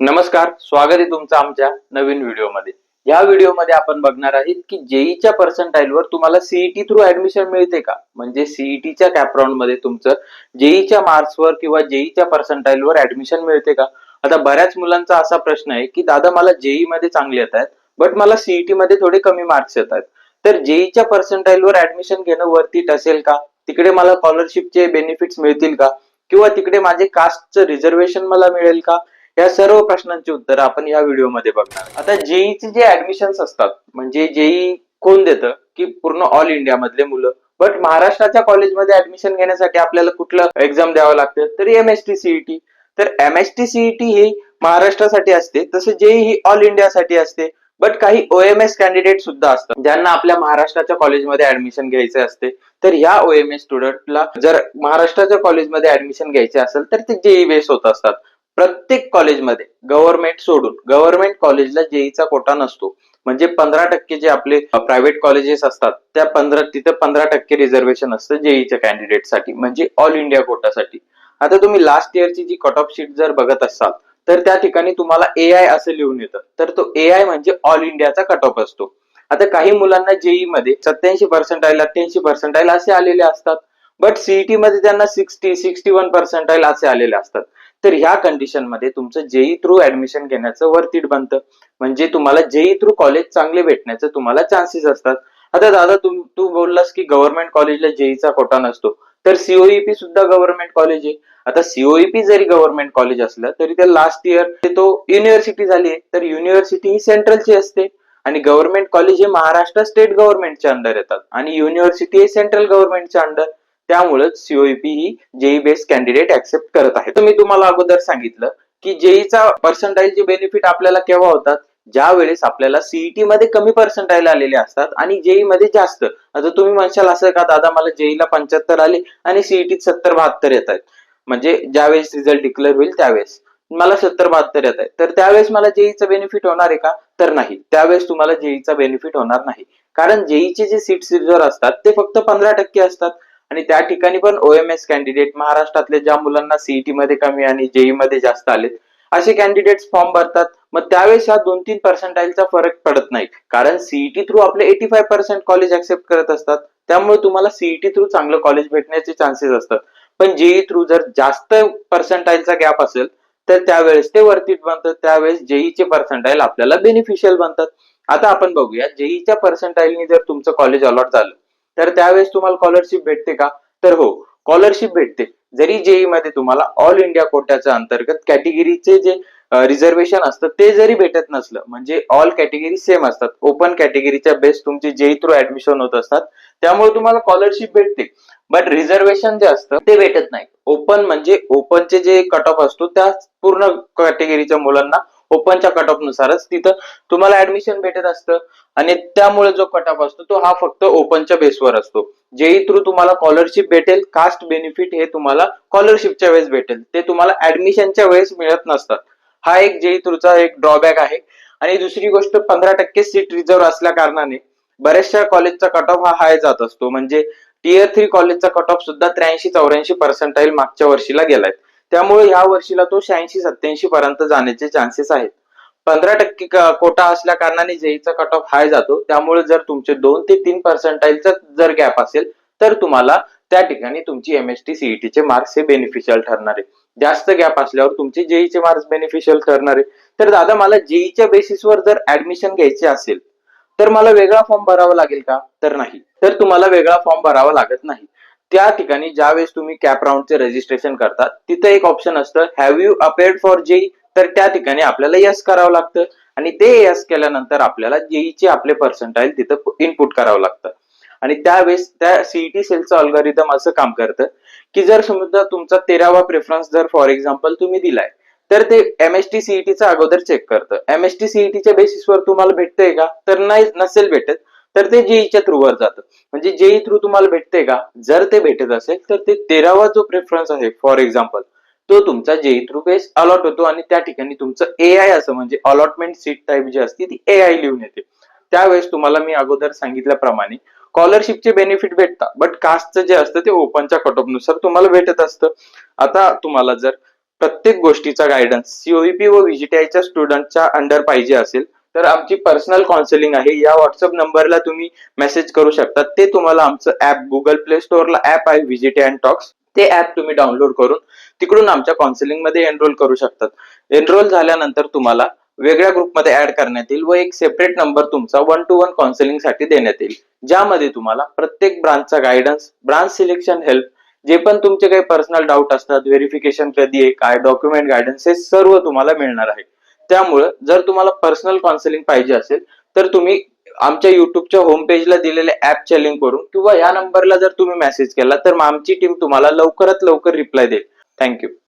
नमस्कार स्वागत आहे तुमचं आमच्या नवीन व्हिडिओमध्ये. या व्हिडिओमध्ये आपण बघणार आहे की जेईच्या पर्सेंटाईलवर तुम्हाला सीईटी थ्रू ऍडमिशन मिळते का? म्हणजे सीईटीच्या कॅपराऊंडमध्ये तुमचं जेईच्या मार्क्सवर किंवा जेईच्या पर्सेंटाईलवर ऍडमिशन मिळते का? आता बऱ्याच मुलांचा असा प्रश्न आहे की दादा मला जेई मध्ये चांगले येत आहेत बट मला सीईटी मध्ये थोडे कमी मार्क्स येत आहेत. तर जेईच्या पर्सेंटाईलवर ऍडमिशन घेणं वरती असेल का? तिकडे मला स्कॉलरशिपचे बेनिफिट्स मिळतील का? किंवा तिकडे माझे कास्टचं रिझर्वेशन मला मिळेल का? या सर्व प्रश्नांची उत्तर आपण या व्हिडिओमध्ये बघणार. आता जेईचे जे ऍडमिशन्स असतात म्हणजे जेई कोण देतं की पूर्ण ऑल इंडिया मधले मुलं. बट महाराष्ट्राच्या कॉलेजमध्ये ऍडमिशन घेण्यासाठी आपल्याला कुठलं एक्झाम द्यावं लागतं? तर एम एस टी सीईटी तर एम एस टी सीईटी ही महाराष्ट्रासाठी असते तसं जेई ही ऑल इंडियासाठी असते. बट काही ओ एम एस कॅन्डिडेट सुद्धा असतात ज्यांना आपल्या महाराष्ट्राच्या कॉलेजमध्ये ऍडमिशन घ्यायचे असते. तर ह्या ओएमएस स्टुडंटला जर महाराष्ट्राच्या कॉलेजमध्ये ऍडमिशन घ्यायचे असेल तर ते जेई बेस होत असतात. प्रत्येक कॉलेजमध्ये गव्हर्नमेंट सोडून गव्हर्नमेंट कॉलेजला जेईचा कोटा नसतो. म्हणजे पंधरा टक्के जे आपले प्रायव्हेट कॉलेजेस असतात त्या पंधरा तिथे पंधरा टक्के रिझर्वेशन असतं जेईच्या कॅन्डिडेटसाठी म्हणजे ऑल इंडिया कोटासाठी. आता तुम्ही लास्ट इयरची जी कट ऑफ शीट जर बघत असाल तर त्या ठिकाणी तुम्हाला ए आय असं लिहून येतं. तर तो ए आय म्हणजे ऑल इंडियाचा कट ऑफ असतो. आता काही मुलांना जेई मध्ये सत्याऐंशी पर्सेंटाईल अठ्ठ्याऐंशी पर्सेंटाईल असे आलेले असतात. बट सीईटी मध्ये त्यांना सिक्स्टी सिक्स्टी वन पर्सेंटाईल असे आलेले असतात. तर ह्या कंडिशनमध्ये तुमचं जेई थ्रू ऍडमिशन घेण्याचं वर्थिट बनतं. म्हणजे तुम्हाला जेई थ्रू कॉलेज चांगले भेटण्याचं तुम्हाला चान्सेस असतात. आता दादा तू तू बोललास की गव्हर्नमेंट कॉलेजला जेईचा कोटा नसतो. तर सीओईपी सुद्धा गव्हर्नमेंट कॉलेज आहे. आता सीओईपी जरी गव्हर्नमेंट कॉलेज असलं तरी त्या लास्ट इयर तो युनिव्हर्सिटी झाली आहे तर युनिव्हर्सिटी ही सेंट्रलची असते. आणि गव्हर्नमेंट कॉलेज हे महाराष्ट्र स्टेट गव्हर्नमेंटच्या अंडर येतात. आणि युनिव्हर्सिटी हे सेंट्रल गव्हर्नमेंटच्या अंडर त्यामुळेच सीओईपी ही जेई बेस्ट कॅन्डिडेट ऍक्सेप्ट करत आहे तर मी तुम्हाला अगोदर सांगितलं की जेईचा पर्सेंटाईलचे बेनिफिट आपल्याला केव्हा होतात? ज्या वेळेस आपल्याला सीईटी मध्ये कमी पर्सेंटाईल आलेले असतात आणि जेई मध्ये जास्त. आता तुम्ही म्हणशाल असं का दादा मला जेईला पंच्याहत्तर आले आणि सीईटीत सत्तर बहात्तर येत आहेत. म्हणजे ज्यावेळेस रिझल्ट डिक्लेअर होईल त्यावेळेस. मला सत्तर बहात्तर येत आहे तर त्यावेळेस मला जेईचा बेनिफिट होणार आहे का? तर नाही. त्यावेळेस तुम्हाला जेईचा बेनिफिट होणार नाही. कारण जेईचे जे सीट रिझर्व असतात ते फक्त पंधरा टक्के असतात. आणि त्या ठिकाणी पण ओएमएस कॅन्डिडेट महाराष्ट्रातले ज्या मुलांना सीईटी मध्ये कमी आणि जेई मध्ये जास्त आलेत असे कॅन्डिडेट फॉर्म भरतात. मग त्यावेळेस हा दोन तीन पर्सेंटाईलचा फरक पडत नाही. कारण सीईटी थ्रू आपले eighty five percent college accept करत असतात. त्यामुळे तुम्हाला सीईटी थ्रू चांगलं कॉलेज भेटण्याचे चान्सेस असतात. पण जेई थ्रू जर जास्त पर्सेंटाईलचा गॅप असेल तर त्यावेळेस ते वरती बनतात त्यावेळेस जेईचे पर्सेंटाईल आपल्याला बेनिफिशियल बनतात. आता आपण बघूया जेईच्या पर्सेंटाईलनी जर तुमचं कॉलेज अलॉट झालं तर त्यावेळेस तुम्हाला स्कॉलरशिप भेटते का? तर हो स्कॉलरशिप भेटते. जरी जेई मध्ये तुम्हाला ऑल इंडिया कोट्याच्या अंतर्गत कॅटेगरीचे जे रिझर्वेशन असतं ते जरी भेटत नसलं म्हणजे ऑल कॅटेगरी सेम असतात. ओपन कॅटेगरीच्या बेस तुमची जेई थ्रू ऍडमिशन होत असतात. त्यामुळे तुम्हाला स्कॉलरशिप भेटते. बट रिझर्वेशन जे असतं ते भेटत नाही. ओपन म्हणजे ओपनचे जे कट ऑफ असतो त्या पूर्ण कॅटेगरीच्या मुलांना ओपनच्या कट ऑफ नुसारच तिथं तुम्हाला ऍडमिशन भेटत असतं. आणि त्यामुळे जो कट ऑफ असतो तो हा फक्त ओपनच्या बेसवर असतो. जेई थ्रू तुम्हाला स्कॉलरशिप भेटेल कास्ट बेनिफिट हे तुम्हाला स्कॉलरशिपच्या वेळेस भेटेल. ते तुम्हाला ऍडमिशनच्या वेळेस मिळत नसतात. हा एक जेई थ्रूचा एक ड्रॉबॅक आहे. आणि दुसरी गोष्ट पंधरा टक्के सीट रिझर्व्ह असल्या कारणाने बऱ्याचशा कॉलेजचा कट ऑफ हा हाय जात असतो. म्हणजे टीयर थ्री कॉलेजचा कट ऑफ सुद्धा त्र्याऐंशी चौऱ्याऐंशी पर्सेंटाईल मागच्या वर्षीला गेलाय. त्यामुळे या वर्षीला तो शहाऐंशी सत्याऐंशी पर्यंत जाण्याचे चान्सेस आहेत. पंधरा टक्के कोटा असल्या कारणाने जेईचा कट ऑफ हाय जातो. त्यामुळे जर तुमचे दोन ते तीन पर्सेंटाईलचा जर गॅप असेल तर तुम्हाला त्या ठिकाणी तुमची एमएसटी सीईटीचे मार्क्स हे बेनिफिशियल ठरणार आहे. जास्त गॅप असल्यावर तुमचे जेईचे मार्क्स बेनिफिशियल ठरणार आहे. तर दादा मला जेईच्या बेसिसवर जर ऍडमिशन घ्यायचे असेल तर मला वेगळा फॉर्म भरावा लागेल का? तर नाही. तर तुम्हाला वेगळा फॉर्म भरावा लागत नाही. त्या ठिकाणी ज्यावेळेस तुम्ही कॅप राऊंडचे रजिस्ट्रेशन करतात तिथं एक ऑप्शन असतं have you appeared for JEE तर त्या ठिकाणी आपल्याला यस करावं लागतं. आणि ते यस केल्यानंतर आपल्याला जेईचे आपले पर्सेंटाईल तिथं इनपुट करावं लागतं. आणि त्यावेळेस त्या सीईटी सेलचं अल्गोरिदम असं काम करतं की जर समजा तुमचा तेरावा प्रेफरन्स जर फॉर एक्झाम्पल तुम्ही दिलाय तर ते एमएसटी सीईटीचा अगोदर चेक करतं. एमएसटी सीईटीच्या बेसिसवर तुम्हाला भेटतंय का? तर नाही नसेल भेटत. तर ते जेईच्या थ्रूवर जातं. म्हणजे जेई थ्रू तुम्हाला भेटते का? जर ते भेटत असेल तर ते तेरावा जो प्रेफरन्स आहे फॉर एक्झाम्पल तो तुमचा जेई थ्रू बेस अलॉट होतो आणि त्या ठिकाणी तुमचं ए आय असं म्हणजे अलॉटमेंट सीट टाईप जी असते ती ए आय लिहून येते. त्यावेळेस तुम्हाला मी अगोदर सांगितल्याप्रमाणे स्कॉलरशिपचे बेनिफिट भेटतात बट कास्टचं जे असतं ते ओपनच्या कटनुसार तुम्हाला भेटत असतं. आता तुम्हाला जर प्रत्येक गोष्टीचा गायडन्स सीओईपी व व्हीजीटीआयच्या स्टुडंटच्या अंडर पाहिजे असेल तर आमची पर्सनल काउन्सिलिंग आहे. या व्हॉट्सअप नंबरला तुम्ही मेसेज करू शकता. ते तुम्हाला आमचं ऍप गुगल प्ले स्टोअरला ऍप आहे व्हिजिट अँड टॉक्स ते ऍप तुम्ही डाउनलोड करून तिकडून आमच्या काउन्सिलिंगमध्ये एनरोल करू शकतात. एनरोल झाल्यानंतर तुम्हाला वेगळ्या ग्रुपमध्ये ऍड करण्यात येईल व एक सेपरेट नंबर तुमचा वन टू वन काउन्सिलिंगसाठी देण्यात येईल. ज्यामध्ये तुम्हाला प्रत्येक ब्रांचचा गायडन्स ब्रांच सिलेक्शन हेल्प जे पण तुमचे काही पर्सनल डाऊट असतात व्हेरिफिकेशन कधी आहे काय डॉक्युमेंट गायडन्स हे सर्व तुम्हाला मिळणार आहे. त्यामुळं जर तुम्हाला पर्सनल काउन्सिलिंग पाहिजे असेल तर तुम्ही आमच्या युट्यूबच्या होम पेजला दिलेल्या ऍपच्या लिंक करून किंवा या नंबरला जर तुम्ही मेसेज केला तर मग आमची टीम तुम्हाला लवकरात लवकर रिप्लाय देईल. थँक्यू